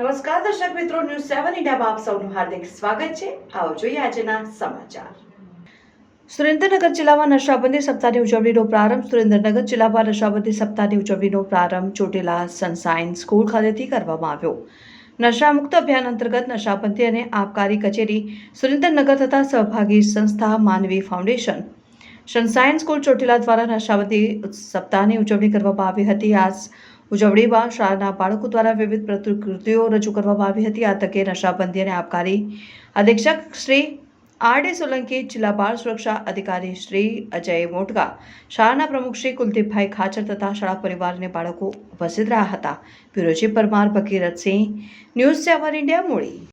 દર્શક મિત્રો, ન્યૂઝ સેવન ઇન્ડિયામાં આપ સૌનું હાર્દિક સ્વાગત છે. આવો જોઈએ આજના સમાચાર. સુરેન્દ્રનગર જિલ્લામાં નશાબંધી સપ્તાહની ઉજવણીનો પ્રારંભ સુરેન્દ્રનગર જિલ્લામાં નશાબંધી સપ્તાહની ઉજવણીનો પ્રારંભ ચોટીલા સનસાઇન સ્કૂલ ખાતેથી કરવામાં આવ્યો. નશામુક્ત અભિયાન અંતર્ગત નશાબંધી અને આબકારી કચેરી સુરેન્દ્રનગર તથા સહભાગી સંસ્થા માનવી ફાઉન્ડેશન. સનસાઇન સ્કૂલ ચોટીલા દ્વારા નશાબંધી સપ્તાહની ઉજવણી કરવામાં આવી હતી. આ ઉજવણીમાં શાળાના બાળકો દ્વારા વિવિધ પ્રતિકૃતિઓ રજૂ કરવામાં આવી હતી. આ તકે નશાબંધી અને આબકારી અધિક્ષક શ્રી આર સોલંકી, જિલ્લા બાળ સુરક્ષા અધિકારી શ્રી અજય મોટકા, શાળાના પ્રમુખ શ્રી કુલદીપભાઈ ખાચર તથા શાળા પરિવાર અને બાળકો ઉપસ્થિત રહ્યા હતા. Bureau chief Parmar Bhagirathsinh, news seven India, Muli.